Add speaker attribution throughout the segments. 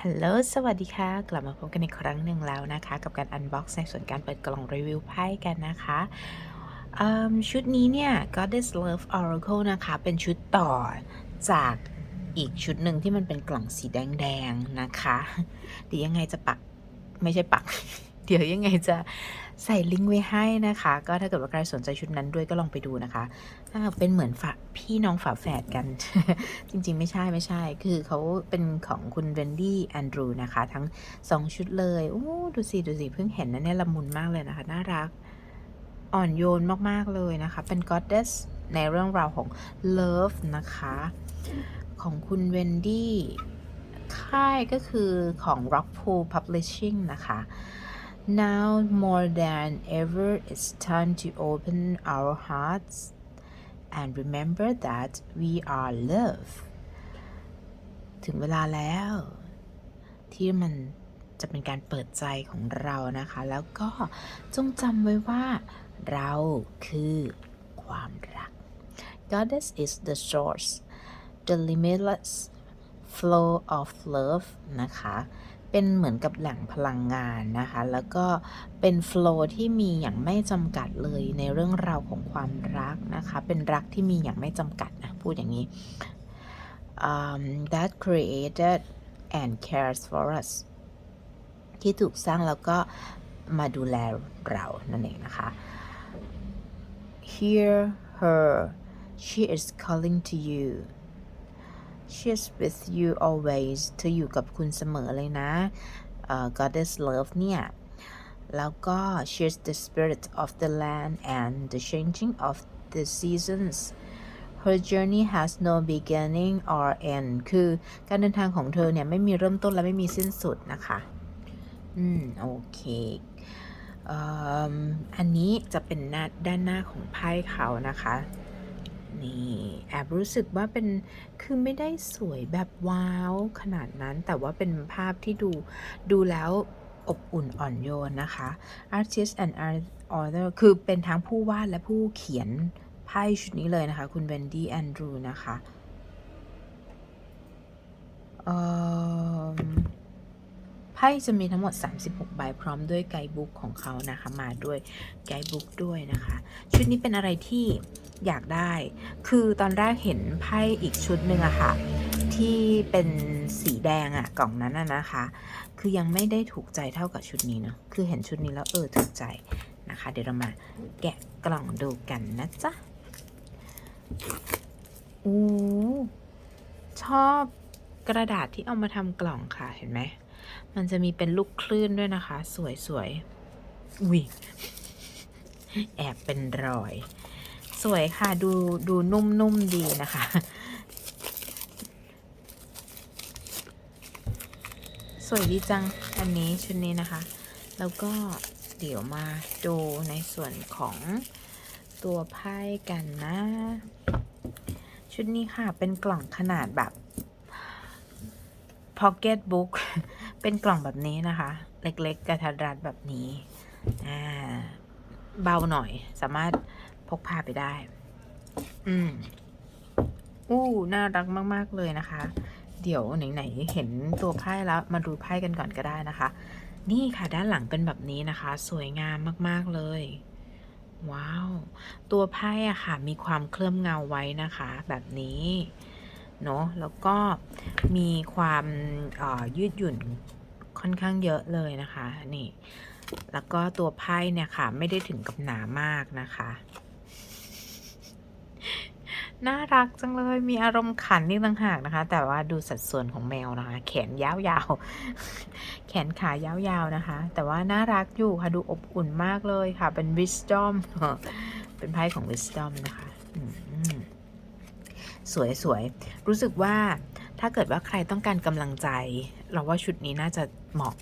Speaker 1: ฮัลโหล สวัสดีค่ะ กลับมาพบกันอีกครั้งหนึ่งแล้วนะคะ กับการอันบ็อกซ์ในส่วนการเปิดกล่องรีวิวไพ่กันนะคะชุดนี้เนี่ย Goddess Love Oracle นะคะ เป็นชุดต่อจากอีกชุดหนึ่งที่มันเป็นกล่องสีแดง ๆ นะคะเดี๋ยวยังไงจะปัก ไม่ใช่ปัก เดี๋ยวยังไงจะใส่ลิงก์ไว้ให้นะคะ ก็ถ้าเกิดว่าใครสนใจชุดนั้นด้วยก็ลองไปดูนะคะอ่าเป็นเหมือนฝาพี่น้องฝาแฝดกัน จริงๆ ไม่ใช่ไม่ใช่ คือเขาเป็นของคุณเวนดี้แอนดรูนะคะ ทั้งสองชุดเลยโอ้ดูสิ ดูสิเพิ่งเห็นนะเนี่ยละมุนมากเลยนะคะ น่ารัก อ่อนโยนมากๆเลยนะคะ เป็น goddess ในเรื่องราวของ love นะคะ ของคุณเวนดี้ค่ายก็คือของ Rockpool Publishing นะคะ Now more than ever it's time to open our hearts and remember that we are love ถึงเวลาแล้ว ที่มันจะเป็นการเปิดใจของเรานะคะ แล้วก็จงจำไว้ว่า เราคือความรัก Goddess is the source the limitless flow of love นะคะ เป็นเหมือนกับแหล่งพลังงานนะคะ แล้วก็เป็น flow ที่มีอย่างไม่จำกัดเลยในเรื่องราวของความรักนะคะ เป็นรักที่มีอย่างไม่จำกัดนะพูดอย่างนี้ um, that created and cares for us ที่ถูกสร้างแล้วก็มาดูแลเรานั่นเองนะคะ Hear her she is calling to you she is with you always เธออยู่กับคุณเสมอเลยนะเอ่อ goddess love เนี่ย แล้วก็ she's the spirit of the land and the changing of the seasons her journey has no beginning or end คือการเดินทางของเธอเนี่ยไม่มีเริ่มต้นและไม่มีสิ้นสุดนะคะ อืม โอเคอันนี้จะเป็นหน้าด้านหน้าของไพ่เขานะคะ นี่แอบรู้สึกว่าเป็นคือไม่ได้สวยแบบว้าวขนาดนั้น แต่ว่าเป็นภาพที่ดูดูแล้วอบอุ่นอ่อนโยนนะคะ artist and art author คือเป็นทั้งผู้วาดและผู้เขียนไพ่ชุดนี้เลยนะคะ คุณเวนดี้แอนดรูนะคะเอิ่ม ไพ่จะมีทั้งหมด 36 ใบพร้อมด้วยไกด์บุ๊กของเขานะคะมาด้วยไกด์บุ๊กด้วยนะคะ ชุดนี้เป็นอะไรที่อยากได้ คือตอนแรกเห็นไพ่อีกชุดหนึ่งอะค่ะ ที่เป็นสีแดงอะกล่องนั้นอะนะคะ คือยังไม่ได้ถูกใจเท่ากับชุดนี้เนาะคือเห็นชุดนี้แล้วเออถูกใจนะคะ เดี๋ยวเรามาแกะกล่องดูกันนะจ๊ะอู้ชอบกระดาษที่เอามาทำกล่องค่ะเห็นไหม มันจะมีเป็นลูกคลื่นด้วยนะคะ สวยสวยอุ้ยแอบเป็นรอย สวยค่ะ ดูดูนุ่มๆดีนะคะ สวยดีจัง อันนี้ชุดนี้นะคะ แล้วก็เดี๋ยวมาดูในส่วนของตัวไพ่กันนะ ชุดนี้ค่ะเป็นกล่องขนาดแบบ pocket book เป็นกล่องแบบนี้นะคะ เล็กๆ กระทัดรัดแบบนี้อ่าเบาหน่อย สามารถพกพาไปได้ อืมอู้น่ารักมาก ๆ เลยนะคะ เดี๋ยวไหนๆเห็นตัวไพ่แล้ว มาดูไพ่กันก่อนก็ได้นะคะ นี่ค่ะด้านหลังเป็นแบบนี้นะคะ สวยงามมาก ๆ เลย ว้าว ตัวไพ่อะค่ะ มีความเคลือบเงาไว้นะคะ แบบนี้ เนาะแล้วก็มีความยืดหยุ่นค่อนข้างเยอะเลยนะคะนี่แล้วก็ตัวไพ่เนี่ยค่ะ ไม่ได้ถึงกับหนามากนะคะ น่ารักจังเลยมีอารมณ์ขันนี่ต่างหากนะคะ แต่ว่าดูสัดส่วนของแมวนะคะ แขนยาวๆ แขนขายาวๆนะคะ แต่ว่าน่ารักอยู่ค่ะ ดูอบอุ่นมากเลยค่ะ เป็น wisdom เป็นไพ่ของ wisdom นะคะ สวยสวยๆ รู้สึกว่าถ้าเกิดว่าใครต้องการกำลังใจ เราว่าชุดนี้น่าจะเหมาะ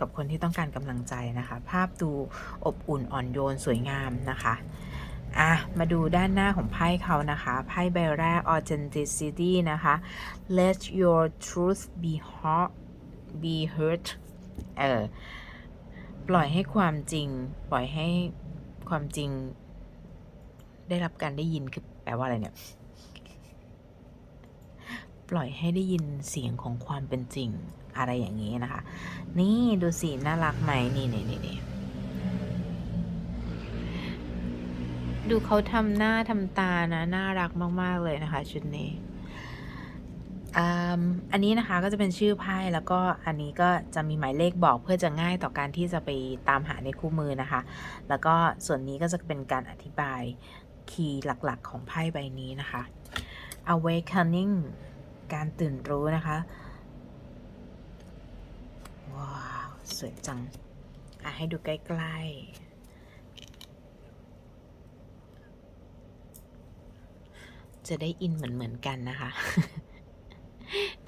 Speaker 1: กับคนที่ต้องการกำลังใจนะคะ ภาพดูอบอุ่นอ่อนโยนสวยงามนะคะอะมาดูด้านหน้าของไพ่เขานะคะ ไพ่ใบแรก authenticity นะคะ let your truth be heart be heard เออปล่อยให้ความจริง ปล่อยให้ความจริง ได้รับการได้ยินคือแปลว่าอะไรเนี่ย ปล่อยให้ได้ยินเสียงของความเป็นจริงอะไรอย่างนี้นะคะ นี่ดูสิน่ารักไหมนี่นี่นี่นดูเขาทำหน้าทำตานะน่ารักมาก ๆ เลยนะคะ ชุดนี้อันนี้นะคะก็จะเป็นชื่อไพ่แล้วก็อันนี้ก็จะมีหมายเลขบอกเพื่อจะง่ายต่อการที่จะไปตามหาในคู่มือนะคะ แล้วก็ส่วนนี้ก็จะเป็นการอธิบายคีย์หลักๆของไพ่ใบนี้นะคะ awakening การตื่นรู้นะคะ ว้าว สวยจัง อะ ให้ดูใกล้ๆ จะได้อินเหมือนๆกันนะคะ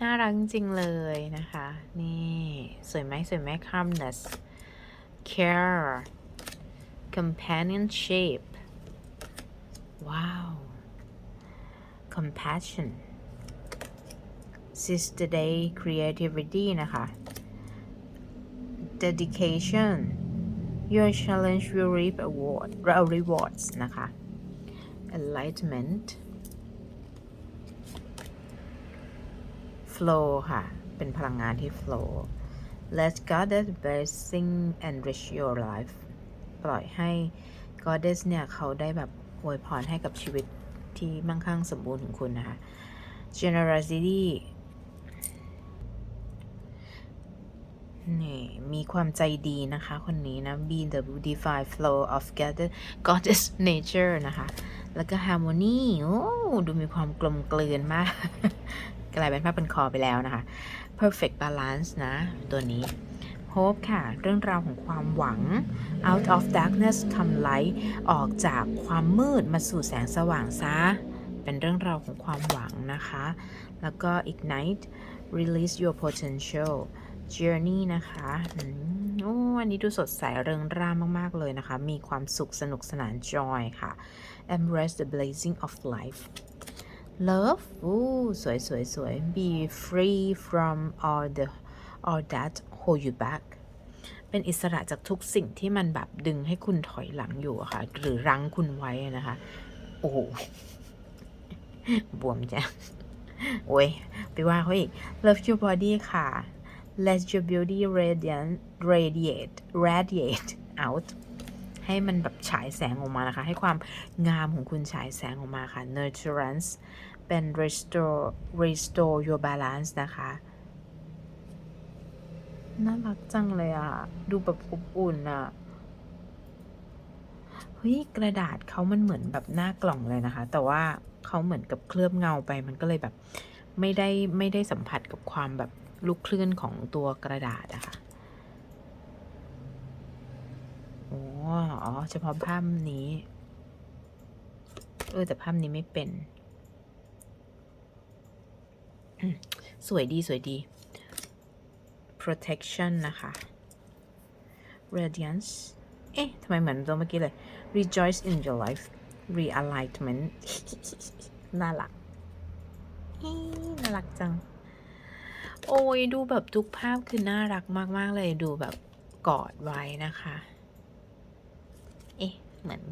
Speaker 1: น่ารักจริงเลยนะคะ นี่ สวยไหมสวยไหม calmness care companionship ว้าว compassion sister day creativity นะคะ dedication your challenge will reap award rewards นะคะ enlightenment flow ค่ะ เป็นพลังงานที่ flow let goddess blessing enrich your life ปล่อยให้ goddess เนี่ยเขาได้แบบอวยพรให้กับชีวิตที่มั่งคั่งสมบูรณ์ของคุณนะคะ generosity นี่มีความใจดีนะคะ คนนี้นะ be the divine flow of goddess goddess nature นะคะ แล้วก็ harmony โอ้ดูมีความกลมกลืนมาก กลายเป็นผ้าเป็นคอไปแล้วนะคะ perfect balance นะ ตัวนี้ hope ค่ะ เรื่องราวของความหวัง out of darkness come light ออกจากความมืดมาสู่แสงสว่างซะ เป็นเรื่องราวของความหวังนะคะ แล้วก็ ignite release your potential journey นะคะอืมโอ้อันนี้ดูสดใสเริงร่ามาก ๆ เลยนะคะ มีความสุขสนุกสนาน joy ค่ะ embrace the blazing of life love อู้สวยสวยสวย be free from all the all that hold you back เป็นอิสระจากทุกสิ่งที่มันแบบดึงให้คุณถอยหลังอยู่ะค่ะ หรือรั้งคุณไว้นะคะ โอ้โห บวมจ้ะโอ้ย ไปว่าเขาอีก love your body ค่ะ let your beauty radiant radiate radiate out ให้มันแบบฉายแสงออกมานะคะ ให้ความงามของคุณฉายแสงออกมาค่ะ nurturance เป็น restore restore your balance นะคะน่ารักจังเลยอะดูแบบอบอุ่นอะเฮ้ยกระดาษเขามันเหมือนแบบหน้ากล่องเลยนะคะ แต่ว่าเขาเหมือนกับเคลือบเงาไปมันก็เลยแบบ ไม่ได้ไม่ได้สัมผัสกับความแบบ ลูกคลื่นของตัวกระดาษอะค่ะโอ้อ๋อ เฉพาะภาพนี้ เออ แต่ภาพนี้ไม่เป็น สวยดีสวยดี protection นะคะ radiance เอ๊ะ ทำไมเหมือนตัวเมื่อกี้เลย rejoice in your life realignment น่ารักน่ารักจัง โอ้ยดูแบบทุกภาพคือน่ารักมาก ๆ เลยดูแบบกอดไว้นะคะ เอ๊ะ เหมือน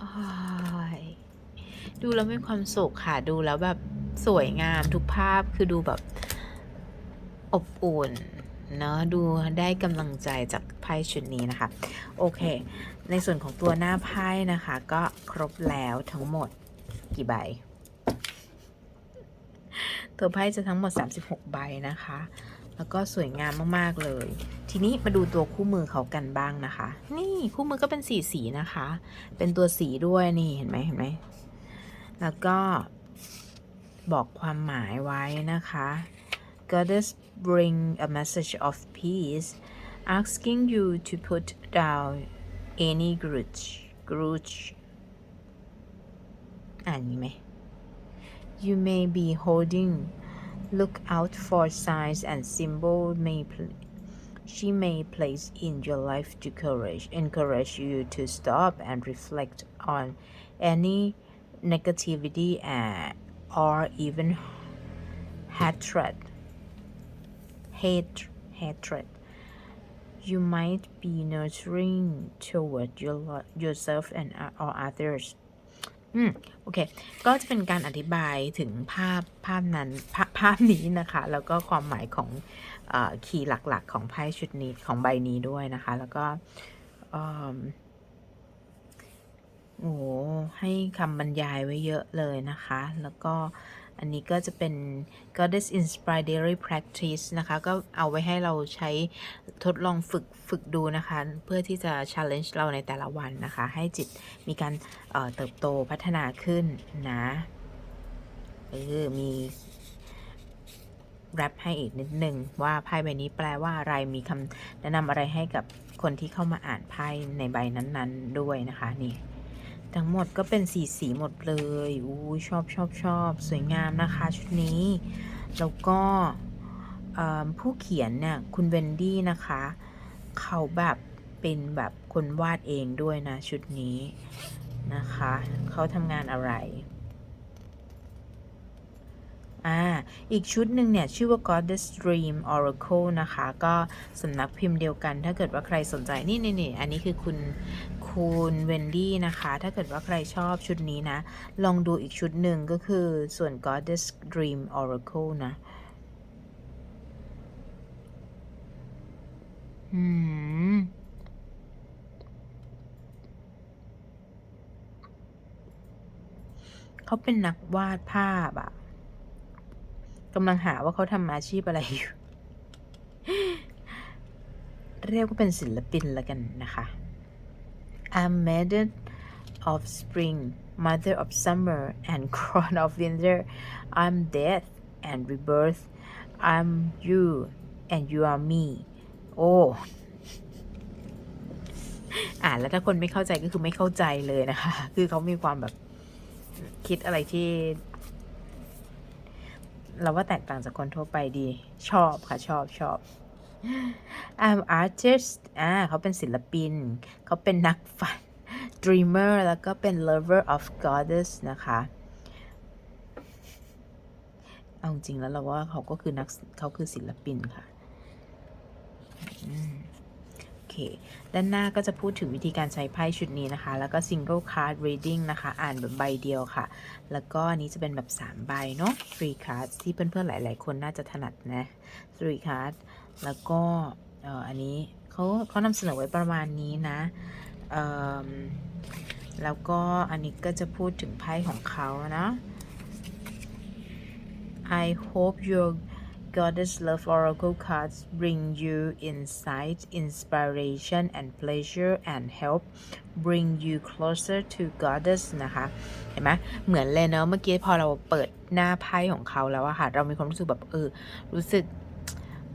Speaker 1: อดูแล้วมีความสุขค่ะ ดูแล้วแบบสวยงามทุกภาพคือดูแบบอบอุ่นเนอะดูได้กำลังใจจาก ไพ่ชุดนี้นะคะ โอเค ในส่วนของตัวหน้าไพ่นะคะ ก็ครบแล้วทั้งหมดกี่ใบ ตัวไพ่จะทั้งหมด 36 ใบนะคะ แล้วก็สวยงามมากๆเลย ทีนี้มาดูตัวคู่มือเขากันบ้างนะคะ นี่คู่มือก็เป็นสีสีนะคะ เป็นตัวสีด้วยนี่เห็นไหมเห็นไหมแล้วก็บอกความหมายไว้นะคะ Goddess bring a message of peace asking you to put down any grudge grudge อ่านนี้ไหม You may be holding look out for signs and symbols may pl- she may place in your life to courage encourage you to stop and reflect on any negativity and or even hatred hate hatred you might be nurturing toward your, yourself and or others อืมโอเค ก็จะเป็นการอธิบายถึงภาพภาพนั้นภาพภาพนี้นะคะ แล้วก็ความหมายของอคีย์หลักๆ ของไพ่ชุดนี้ของใบนี้ด้วยนะคะ แล้วก็โอ้โหให้คำบรรยายไว้เยอะเลยนะคะ แล้วก็ อันนี้ก็จะเป็น Goddess Inspired Daily Practice นะคะ ก็เอาไว้ให้เราใช้ทดลองฝึกฝึกดูนะคะ เพื่อที่จะ challenge เราในแต่ละวันนะคะ ให้จิตมีการเเติบโตพัฒนาขึ้นนะเออมีแรปให้อีกนิดนึงว่าไพ่ใบนี้แปลว่าอะไรมีคำแนะนำอะไรให้กับคนที่เข้ามาอ่านไพ่ในใบนั้น ๆ ด้วยนะคะนี่ ทั้งหมดก็เป็นสีสีหมดเลยอู้ชอบชอบชอบสวยงามนะคะชุดนี้ แล้วก็ผู้เขียนเนี่ยคุณเวนดี้นะคะ เขาแบบเป็นแบบคนวาดเองด้วยนะชุดนี้นะคะ เขาทำงานอะไรอ่าอีกชุดหนึ่งเนี่ย ชื่อว่า Goddess Dream Oracle นะคะ ก็สำนักพิมพ์เดียวกันถ้าเกิดว่าใครสนใจ นี่นี่นี่อันนี้คือคุณ คุณเวนดี้นะคะ ถ้าเกิดว่าใครชอบชุดนี้นะ ลองดูอีกชุดหนึ่งก็คือส่วน Goddess Dream Oracle นะอืมเขาเป็นนักวาดภาพอะกำลังหาว่าเขาทำอาชีพอะไรอยู่ เรียกว่าเป็นศิลปินละกันนะคะ I'm maiden of spring mother of summer and crown of winter I'm death and rebirth I'm you and you are me โอ้ อ่านแล้วถ้าคนไม่เข้าใจก็คือไม่เข้าใจเลยนะคะ คือเขามีความแบบคิดอะไรที่ เราว่าแตกต่างจากคนทั่วไปดี ชอบค่ะ ชอบชอบ I'm artist อ่าเขาเป็นศิลปิน เขาเป็นนักฝัน dreamer แล้วก็เป็น lover of goddess นะคะเอาจริงแล้วเราว่าเขาก็คือนักเขาคือศิลปินค่ะโอเค ด้านหน้าก็จะพูดถึงวิธีการใช้ไพ่ชุดนี้นะคะ แล้วก็ single card reading นะคะ อ่านแบบใบเดียวค่ะ แล้วก็อันนี้จะเป็นแบบ 3 ใบเนาะ three cards ที่เพื่อนๆหลาย ๆ คนน่าจะถนัดนะ three cards แล้วก็อ,อันนี้เขาเขานำเสนอไว้ประมาณนี้นะแล้วก็อันนี้ก็จะพูดถึงไพ่ของเขานะ I hope your Goddess Love Oracle cards bring you insight, inspiration, and pleasure, and help bring you closer to Goddess นะคะ เห็นไหมเหมือนเลยเนอะเมื่อกี้พอเราเปิดหน้าไพ่ของเขาแล้วอะค่ะ เรามีความรู้สึกแบบเออ รู้สึก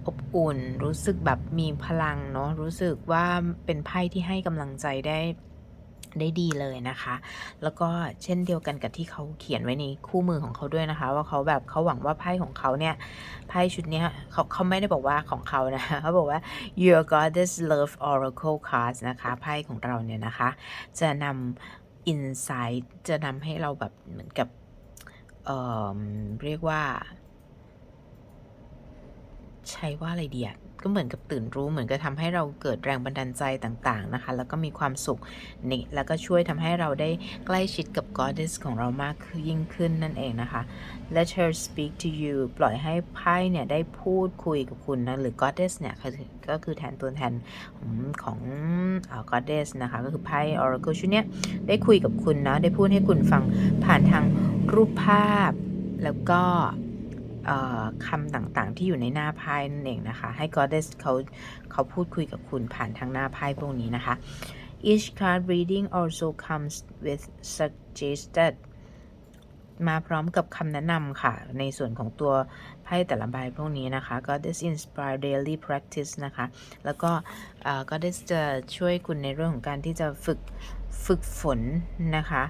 Speaker 1: อบอุ่น รู้สึกแบบมีพลังเนาะรู้สึกว่าเป็นไพ่ที่ให้กำลังใจได้ได้ดีเลยนะคะ แล้วก็เช่นเดียวกันกับที่เขาเขียนไว้ในคู่มือของเขาด้วยนะคะ ว่าเขาแบบเขาหวังว่าไพ่ของเขาเนี่ยไพ่ชุดนี้เขาเขาไม่ได้บอกว่าของเขานะเขาบอกว่า your goddess love oracle cards นะคะไพ่ของเราเนี่ยนะคะ จะนำ insight จะนำให้เราแบบเหมือนกับเเรียกว่า ใช้ว่าอะไรเดีอะก็เหมือนกับตื่นรู้เหมือนกับทำให้เราเกิดแรงบันดาลใจต่างๆนะคะ แล้วก็มีความสุขนี่แล้วก็ช่วยทำให้เราได้ใกล้ชิดกับ goddess ของเรามากยิ่งขึ้นนั่นเองนะคะ Let her speak to you ปล่อยให้ไพ่เนี่ยได้พูดคุยกับคุณนะหรือ goddess เนี่ยก็คือแทนตัวแทนของอเอ่อ goddess นะคะก็คือไพ่ oracle ชุดเนี้ยได้คุยกับคุณนะได้พูดให้คุณฟังผ่านทางรูปภาพแล้วก็ คำต่างๆ ที่อยู่ในหน้าไพ่นั่นเองนะคะ ให้ goddess เขาเขาพูดคุยกับคุณผ่านทางหน้าไพ่พวกนี้นะคะ Each card reading also comes with suggested มาพร้อมกับคำแนะนำค่ะ ในส่วนของตัวไพ่แต่ละใบพวกนี้นะคะ Goddess Inspire Daily Practice นะคะ แล้วก็ Goddess จะช่วยคุณในเรื่องของการที่จะฝึกฝึกฝนนะคะ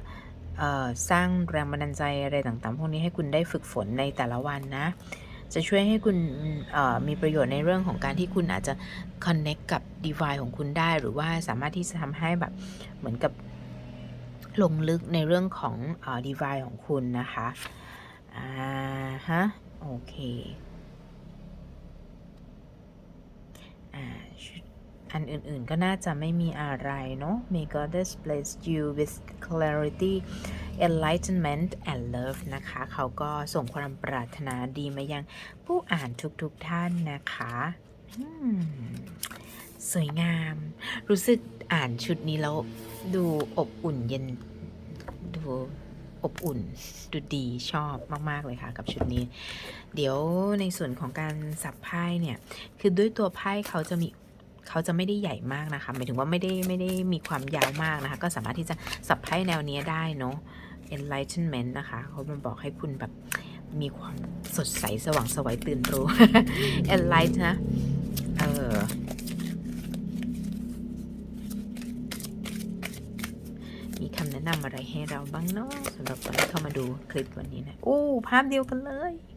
Speaker 1: สร้างแรงบันดาลใจอะไรต่างๆ พวกนี้ให้คุณได้ฝึกฝนในแต่ละวันนะ จะช่วยให้คุณมีประโยชน์ในเรื่องของการที่คุณอาจจะ connect กับ divine ของคุณได้ หรือว่าสามารถที่จะทำให้แบบเหมือนกับลงลึกในเรื่องของเอ่อ divine ของคุณนะคะ อ่าฮะ โอเค อ่าชุด อันอื่นๆก็น่าจะไม่มีอะไรเนาะ May Goddess bless you with clarity enlightenment and love นะคะ เขาก็ส่งความปรารถนาดีมายังผู้อ่านทุกๆท่านนะคะสวยงาม รู้สึกอ่านชุดนี้แล้ว ดูอบอุ่นเย็น ดูอบอุ่น ดูดีชอบมาก ๆ เลยค่ะกับชุดนี้ เดี๋ยวในส่วนของการสับไพ่เนี่ย คือด้วยตัวไพ่เขาจะมี เขาจะไม่ได้ใหญ่มากนะคะหมายถึงว่าไม่ได้ไม่ได้มีความยาวมากนะคะ ก็สามารถที่จะสับไพ่แนวนี้ได้เนาะ enlightenment นะคะเขามันบอกให้คุณแบบมีความสดใสสว่างไสวัยตื่นรู้ enlight นะเออมีคำแนะนำอะไรให้เราบ้างเนาะสำหรับคนที่เข้ามาดูคลิปวันนี้นะ โอ้ ภาพเดียวกันเลยภ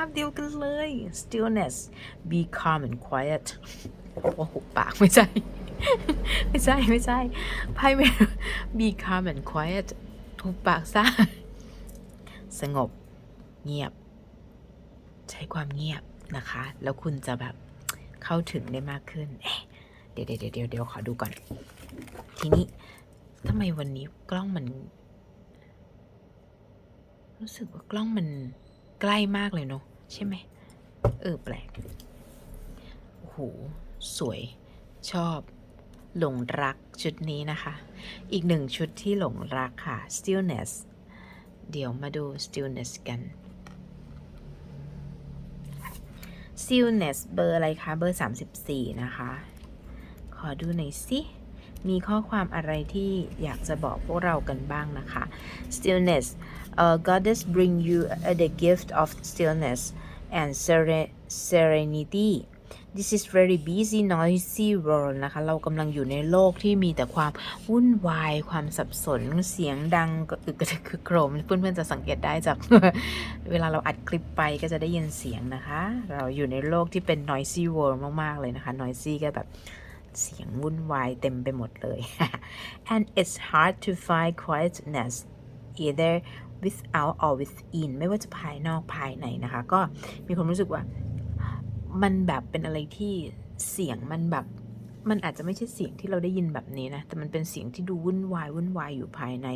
Speaker 1: าพเดียวกันเลย stillness be calm and quiet โอ้โหปากไม่ใช่ ไม่ใช่ ไม่ใช่ไพ่ไม่ be calm and quiet ถูกปากซะสงบ เงียบ ใช้ความเงียบนะคะ แล้วคุณจะแบบเข้าถึงได้มากขึ้นเอ๊ะเดี๋ยวเดี๋ยวเดี๋ยวเดี๋ยวขอดูก่อน ทีนี้ทำไมวันนี้กล้องมัน รู้สึกว่ากล้องมัน ใกล้มากเลยเนาะใช่ไหมเออแปลกโอ้โหสวยชอบ หลงรักชุดนี้นะคะ อีกหนึ่งชุดที่หลงรักค่ะ stillness เดี๋ยวมาดู stillness กัน stillness เบอร์อะไรคะ เบอร์ 34 นะคะ ขอดูหน่อยสิมีข้อความอะไรที่อยากจะบอกพวกเรากันบ้างนะคะ stillness uh, goddess bring you uh, the gift of stillness and sere- serenity this is very busy noisy world นะคะ เรากำลังอยู่ในโลกที่มีแต่ความวุ่นวาย ความสับสน เสียงดังก็อึกกระทึกคือโครม เพื่อนๆจะสังเกตได้จาก เวลาเราอัดคลิปไปก็จะได้ยินเสียงนะคะ เราอยู่ในโลกที่เป็น noisy world มากๆเลยนะคะ noisy ก็แบบเสียงวุ่นวายเต็มไปหมดเลย and it's hard to find quietness either without or within ไม่ว่าจะภายนอกภายในนะคะ ก็มีความรู้สึกว่ามันแบบเป็นอะไรที่เสียงมันแบบมันอาจจะไม่ใช่เสียงที่เราได้ยินแบบนี้นะ แต่มันเป็นเสียงที่ดูวุ่นวายวุ่นวายอยู่ภายใน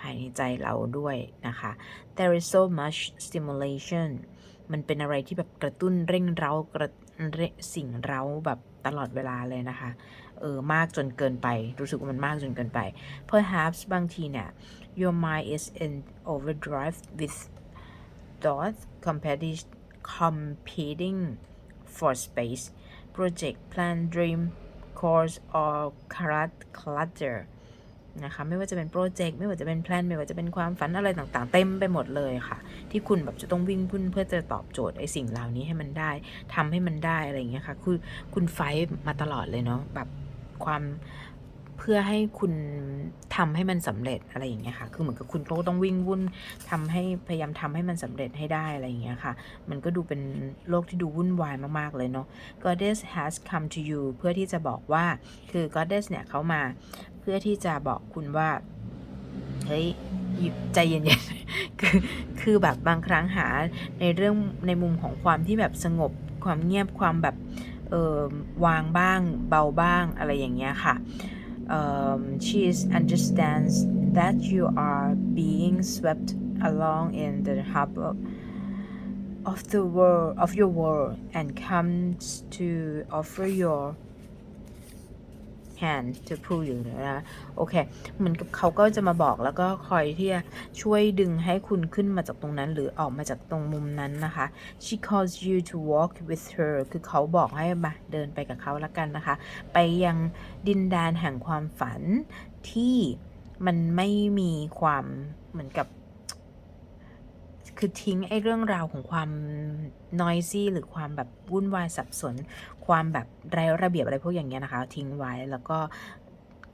Speaker 1: ภายในใจเราด้วยนะคะ there is so much stimulation มันเป็นอะไรที่แบบกระตุ้นเร่งเร้ากระเรสิ่งเร้าแบบตลอดเวลาเลยนะคะ เออมากจนเกินไป รู้สึกว่ามันมากจนเกินไป perhaps บางทีเนี่ย your mind is in overdrive with thoughts competing competing for space project plan dream course or clutter นะคะไม่ว่าจะเป็นโปรเจกต์ไม่ว่าจะเป็นแพลนไม่ว่าจะเป็นความฝันอะไรต่างๆ เต็มไปหมดเลยค่ะ ที่คุณแบบจะต้องวิ่งพุ่นเพื่อจะตอบโจทย์ไอ้สิ่งเหล่านี้ให้มันได้ทำให้มันได้อะไรอย่างเงี้ยค่ะคือคุณไฟมาตลอดเลยเนาะแบบ ความเพื่อให้คุณทำให้มันสำเร็จอะไรอย่างเงี้ยค่ะ คือเหมือนกับคุณก็ต้องวิ่งวุ่นทำให้พยายามทำให้มันสำเร็จให้ได้อะไรอย่างเงี้ยค่ะ มันก็ดูเป็นโลกที่ดูวุ่นวายมากๆเลยเนาะ Goddess has come to you เพื่อที่จะบอกว่า คือ Goddess เนี่ยเขามาเพื่อที่จะบอกคุณว่า เฮ้ยหยุดใจเย็นๆ คือ คือแบบบางครั้งหาในเรื่องในมุมของความที่แบบสงบความเงียบความแบบ วางบ้าง เบาบ้าง อะไรอย่างเงี้ยค่ะ um, she is understands that you are being swept along in the harbor of the world of your world and comes to offer your hand to pull you นะโอเคเหมือนกับเขาก็จะมาบอกแล้วก็คอยที่จะช่วยดึงให้คุณขึ้นมาจากตรงนั้น หรือออกมาจากตรงมุมนั้นนะคะ she calls you to walk with her คือเขาบอกให้มาเดินไปกับเขาละกันนะคะ ไปยังดินแดนแห่งความฝันที่มันไม่มีความเหมือนกับคือทิ้งไอ้เรื่องราวของความ noisy หรือความแบบวุ่นวายสับสน ความแบบไร้ระเบียบอะไรพวกอย่างเงี้ยนะคะ ทิ้งไว้แล้วก็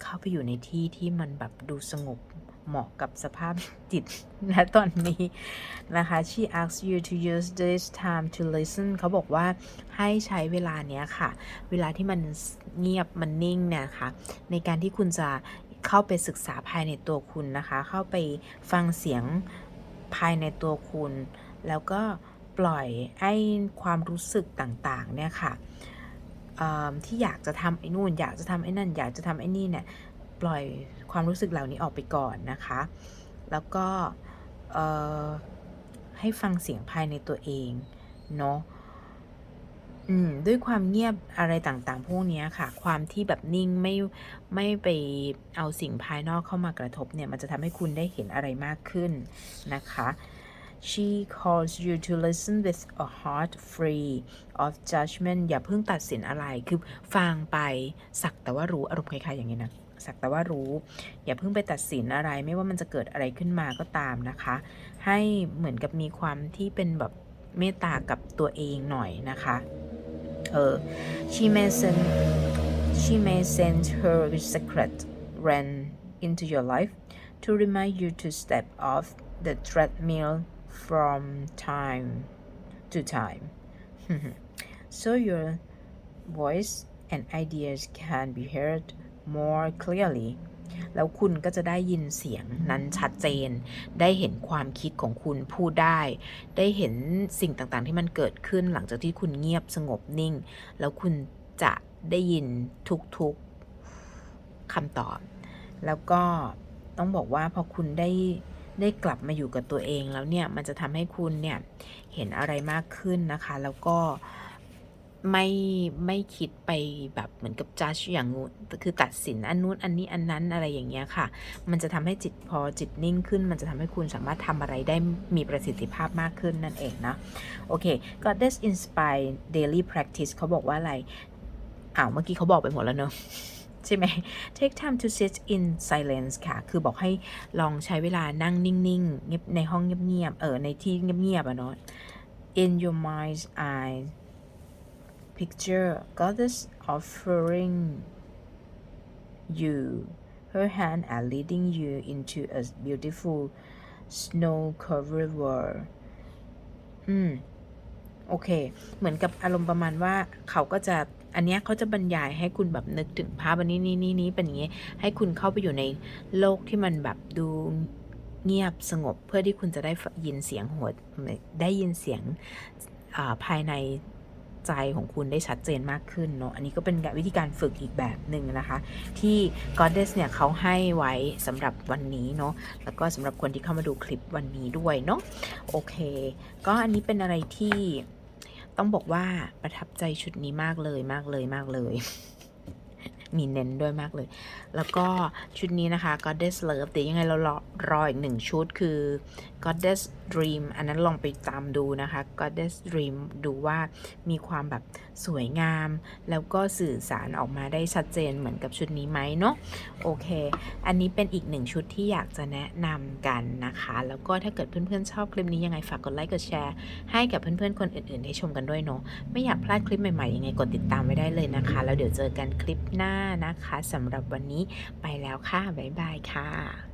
Speaker 1: เข้าไปอยู่ในที่ที่มันแบบดูสงบเหมาะกับสภาพจิตณตอนนี้นะคะ she asks you to use this time to listen เขาบอกว่าให้ใช้เวลาเนี้ยค่ะ เวลาที่มันเงียบมันนิ่งเนี่ยค่ะ ในการที่คุณจะเข้าไปศึกษาภายในตัวคุณนะคะ เข้าไปฟังเสียงภายในตัวคุณ แล้วก็ปล่อยไอ้ความรู้สึกต่างๆเนี่ยค่ะ ที่อยากจะทำไอ้นู่น อยากจะทำไอ้นั่น อยากจะทำไอ้นี่เนี่ยปล่อยความรู้สึกเหล่านี้ออกไปก่อนนะคะ แล้วก็ให้ฟังเสียงภายในตัวเองเนาะด้วยความเงียบอะไรต่างๆ พวกนี้ค่ะ ความที่แบบนิ่งไม่ไม่ไปเอาสิ่งภายนอกเข้ามากระทบเนี่ย มันจะทำให้คุณได้เห็นอะไรมากขึ้นนะคะ She calls you to listen with a heart free of judgment อย่าเพิ่งตัดสินอะไร คือฟังไป สักแต่ว่ารู้ อารมณ์คล้ายๆอย่างนี้นะ สักแต่ว่ารู้ อย่าเพิ่งไปตัดสินอะไร ไม่ว่ามันจะเกิดอะไรขึ้นมาก็ตามนะคะ ให้เหมือนกับมีความที่เป็นแบบเมตตากับตัวเองหน่อยนะคะ เออ she may send she may send her secret friend into your life to remind you to step off the treadmill from time to time so your voice and ideas can be heard more clearly แล้วคุณก็จะได้ยินเสียงนั้นชัดเจน ได้เห็นความคิดของคุณพูดได้ ได้เห็นสิ่งต่างๆที่มันเกิดขึ้นหลังจากที่คุณเงียบสงบนิ่ง แล้วคุณจะได้ยินทุกๆคำตอบ แล้วก็ต้องบอกว่าพอคุณได้ ได้กลับมาอยู่กับตัวเองแล้วเนี่ยมันจะทำให้คุณเนี่ยเห็นอะไรมากขึ้นนะคะ แล้วก็ไม่ไม่คิดไปแบบเหมือนกับจัดอย่างงู้นคือตัดสินอันนู้นอันนี้อันนั้นอะไรอย่างเงี้ยค่ะ มันจะทำให้จิตพอจิตนิ่งขึ้น มันจะทำให้คุณสามารถทำอะไรได้มีประสิทธิภาพมากขึ้นนั่นเองนะโอเค Goddess Inspire Daily Practice เขาบอกว่าอะไรอ้าวเมื่อกี้เขาบอกไปหมดแล้วเนอะ ใช่ไหม Take time to sit in silence ค่ะ คือบอกให้ลองใช้เวลานั่งนิ่งๆเงียบในห้องเงียบๆ เออ ในที่เงียบๆอะเนาะ In your mind's eye picture Goddess offering you her hand and leading you into a beautiful snow covered world อืม โอเค เหมือนกับอารมณ์ประมาณว่าเขาก็จะ อันนี้เขาจะบรรยายให้คุณแบบนึกถึงภาพอันนี้นี้นี้นี้เป็นอย่างนี้ ให้คุณเข้าไปอยู่ในโลกที่มันแบบดูเงียบสงบเพื่อที่คุณจะได้ยินเสียงหัวได้ยินเสียงาภายในใจของคุณได้ชัดเจนมากขึ้นเนาะ อันนี้ก็เป็นวิธีการฝึกอีกแบบหนึ่งนะคะ ที่ Goddess เนี่ยเขาให้ไว้สำหรับวันนี้เนาะ แล้วก็สำหรับคนที่เข้ามาดูคลิปวันนี้ด้วยเนาะ โอเค ก็อันนี้เป็นอะไรที่ ต้องบอกว่าประทับใจชุดนี้มากเลยมากเลยมากเลย มีเน้นด้วยมากเลย แล้วก็ชุดนี้นะคะ Goddess Love แต่ยังไงเรารอรออีกหนึ่งชุดคือ Goddess Dream อันนั้นลองไปตามดูนะคะ Goddess Dream ดูว่ามีความแบบสวยงาม แล้วก็สื่อสารออกมาได้ชัดเจนเหมือนกับชุดนี้ไหมเนาะโอเค อันนี้เป็นอีกหนึ่งชุดที่อยากจะแนะนำกันนะคะ แล้วก็ถ้าเกิดเพื่อนๆชอบคลิปนี้ยังไงฝากกดไลค์กดแชร์ให้กับเพื่อนๆคนอื่นๆได้ชมกันด้วยเนาะไม่อยากพลาดคลิปใหม่ๆยังไงกดติดตามไว้ได้เลยนะคะ แล้วเดี๋ยวเจอกันคลิปหน้านะคะสำหรับวันนี้ไปแล้วค่ะ บ๊ายบายค่ะ